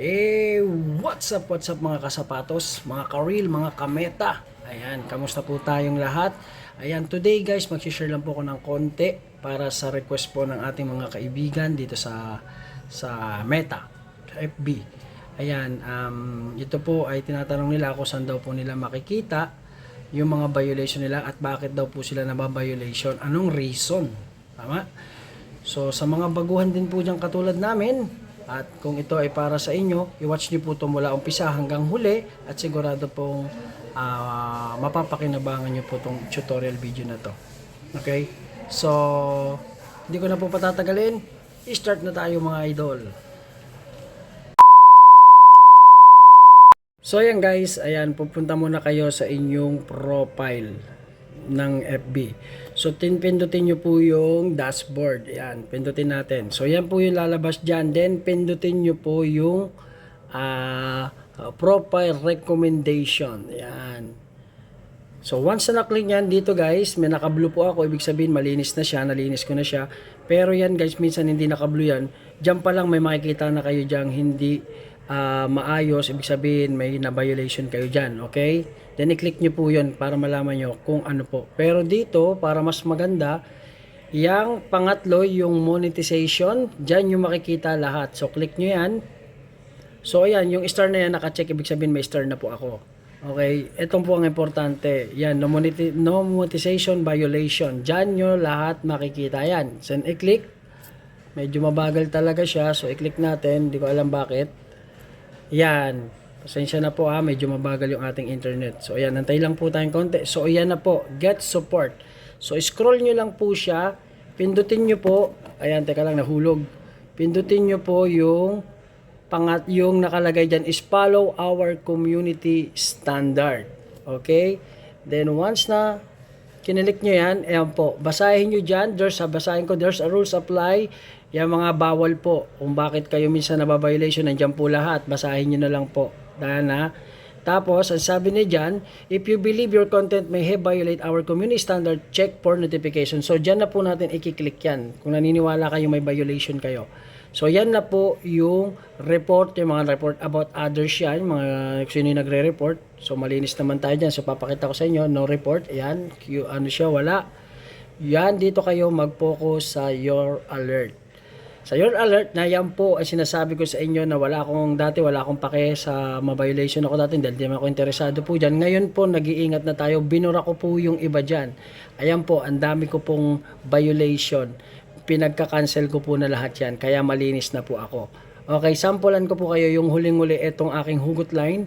Eh, what's up, what's up mga kasapatos, mga karil, mga kameta. Ayan, kamusta po tayong lahat? Ayan, today guys, mag-share lang po ako ng konti para sa request po ng ating mga kaibigan dito sa sa Meta, sa FB. Ayan, um, ito po ay tinatanong nila kung saan daw po nila makikita yung mga violation nila at bakit daw po sila nababiolation. Anong reason? Tama? So, sa mga baguhan din po dyan katulad namin, at kung ito ay para sa inyo, i-watch niyo po ito mula umpisa hanggang huli at sigurado pong ah, mapapakinabangan niyo po itong tutorial video na to. Okay? So, hindi ko na po patatagalin. I-start na tayo mga idol. So ayan guys, ayan pupunta muna kayo sa inyong profile ng FB. So pindutin nyo po yung dashboard. Ayan, pindutin natin. So yan po yung lalabas dyan. Then pindutin nyo po yung ah, profile recommendation. Ayan. So once na naklik yan dito guys, may naka-blue po ako, ibig sabihin malinis na siya, nalinis ko na siya. Pero yan guys, minsan hindi naka-blue yan. Diyan pa lang may makikita na kayo diyan hindi ah, maayos, ibig sabihin may na-violation kayo diyan, okay? Then i-click nyo po yun para malaman nyo kung ano po. Pero dito, para mas maganda, yung pangatlo, yung monetization, dyan yung makikita lahat. So click nyo yan. So ayan, yung star na yan naka-check, ibig sabihin may star na po ako. Okay, itong po ang importante. Yan, no, moneti- no monetization violation. Diyan nyo lahat makikita yan. So, i-click. Medyo mabagal talaga siya. So, i-click natin. Hindi ko alam bakit. Yan. Pasensya na po ha. Medyo mabagal yung ating internet. So, ayan. Antay lang po tayong konti. So, ayan na po. Get support. So, scroll nyo lang po siya. Pindutin nyo po. Ayan, teka lang. Nahulog. Pindutin nyo po yung pangat yung nakalagay dyan is follow our community standard. Okay? Then once na kinilik nyo yan, ayan po, basahin nyo dyan, there's a, basahin ko, there's a rules apply, yung mga bawal po, kung bakit kayo minsan nababiolation, nandyan po lahat, basahin nyo na lang po. Dahil na, tapos, ang sabi niya dyan, if you believe your content may have violate our community standard, check for notification. So, dyan na po natin ikiklik yan. Kung naniniwala kayo may violation kayo. So, yan na po yung report, yung mga report about others yan, mga sino yung nagre-report. So, malinis naman tayo dyan. So, papakita ko sa inyo, no report. Ayan, Q, ano siya, wala. Yan, dito kayo mag-focus sa your alert. Sa your alert na yan po ay sinasabi ko sa inyo na wala akong dati wala akong pake sa ma-violation ako dati dahil di ako interesado po dyan. Ngayon po nag-iingat na tayo. Binura ko po yung iba dyan. Ayan po, ang dami ko pong violation. Pinagka-cancel ko po na lahat yan. Kaya malinis na po ako. Okay, sampulan ko po kayo yung huling-huli itong aking hugot line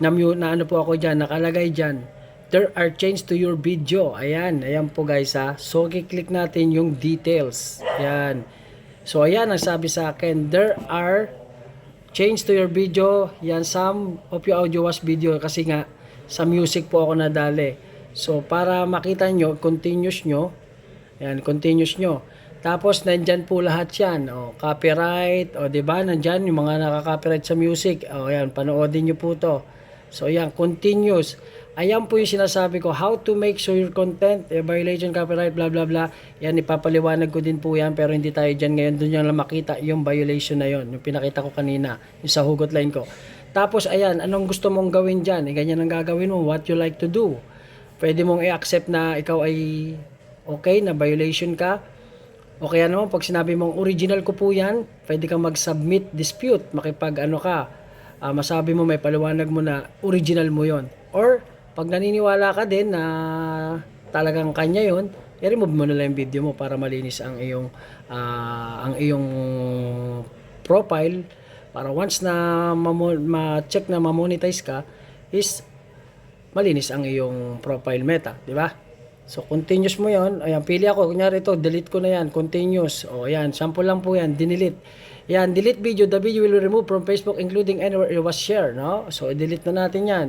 na, na ano po ako dyan. Nakalagay dyan. There are changes to your video. Ayan, ayan po guys ha. So, kiklik natin yung details. Ayan. So, ayan ang sabi sa akin. There are change to your video. Yan, some of your audio was video kasi nga sa music po ako nadali. So, para makita nyo, continuous nyo. Yan, continuous nyo. Tapos, nandyan po lahat yan. O, copyright. O, di ba? Nandyan yung mga nakaka-copyright sa music. O, yan, panoodin nyo po to. So, yan, continuous. Ayan po yung sinasabi ko, how to make sure your content, eh, violation, copyright, blah, blah, blah. Yan, ipapaliwanag ko din po yan, pero hindi tayo dyan ngayon. Doon lang makita yung violation na yon yung pinakita ko kanina, yung sa hugot line ko. Tapos, ayan, anong gusto mong gawin dyan? Eh, ganyan ang gagawin mo, what you like to do. Pwede mong i-accept na ikaw ay okay, na violation ka. O kaya naman, pag sinabi mong original ko po yan, pwede kang mag-submit dispute, makipag ano ka, ah, masabi mo, may paliwanag mo na original mo yon Or, pag naniniwala ka din na talagang kanya yon i-remove mo na lang yung video mo para malinis ang iyong ah, ang iyong profile. Para once na ma-check na ma-monetize ka is malinis ang iyong profile meta, di ba? So, continuous mo yon Ayan, pili ako. Kunyari ito, delete ko na yan. Continuous. O, ayan. Sample lang po yan. Dinelete. Yan, delete video. The video will be removed from Facebook including anywhere it was shared. No? So, delete na natin yan.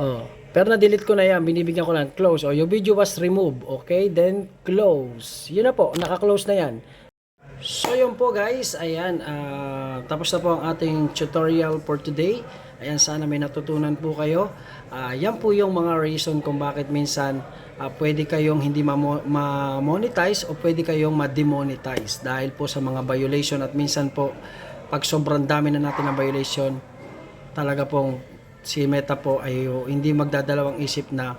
Oh, pero na-delete ko na yan. Binibigyan ko lang close. O, your video was removed. Okay? Then, close. Yun na po. Naka-close na yan. So yun po guys, ayan, ah, tapos na po ang ating tutorial for today. Ayan, sana may natutunan po kayo. Ah, yan po yung mga reason kung bakit minsan ah, pwede kayong hindi mamo- ma-monetize o pwede kayong ma-demonetize dahil po sa mga violation at minsan po pag sobrang dami na natin ng violation, talaga pong si Meta po ay hindi magdadalawang isip na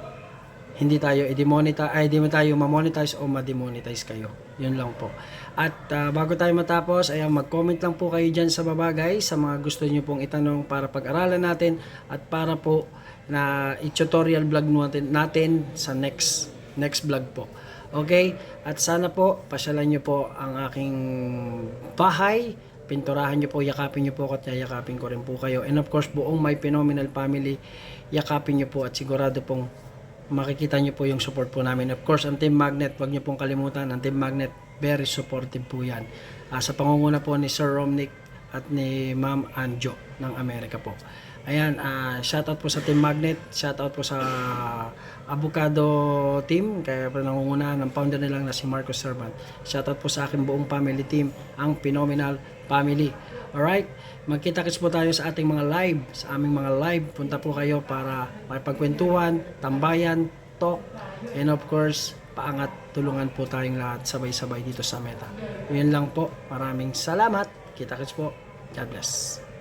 hindi tayo i-demonetize, ay hindi tayo ma-monetize o ma-demonetize kayo. Yun lang po. At ah, bago tayo matapos, ayan, mag-comment lang po kayo dyan sa baba guys, sa mga gusto nyo pong itanong para pag-aralan natin at para po na i-tutorial vlog natin, natin sa next next vlog po. Okay? At sana po, pasyalan nyo po ang aking bahay. Pinturahan nyo po, yakapin nyo po ako at yayakapin ko rin po kayo. And of course, buong My Phenomenal Family, yakapin nyo po at sigurado pong makikita nyo po yung support po namin. Of course, ang Team Magnet, wag nyo pong kalimutan, ang Team Magnet, very supportive po yan. Ah, sa pangunguna po ni Sir Romnick at ni Ma'am Anjo ng Amerika po. Ayan, ah, shoutout po sa Team Magnet, shoutout po sa Avocado Team, kaya po nangunguna ng founder nilang na si Marcos Servan. Shoutout po sa aking buong family team, ang Phenomenal Family. Alright, magkita-kits po tayo sa ating mga live, sa aming mga live. Punta po kayo para makipagkwentuhan, tambayan, talk, and of course, paangat tulungan po tayong lahat sabay-sabay dito sa Meta. Yun lang po. Maraming salamat. Kita-kits po. God bless.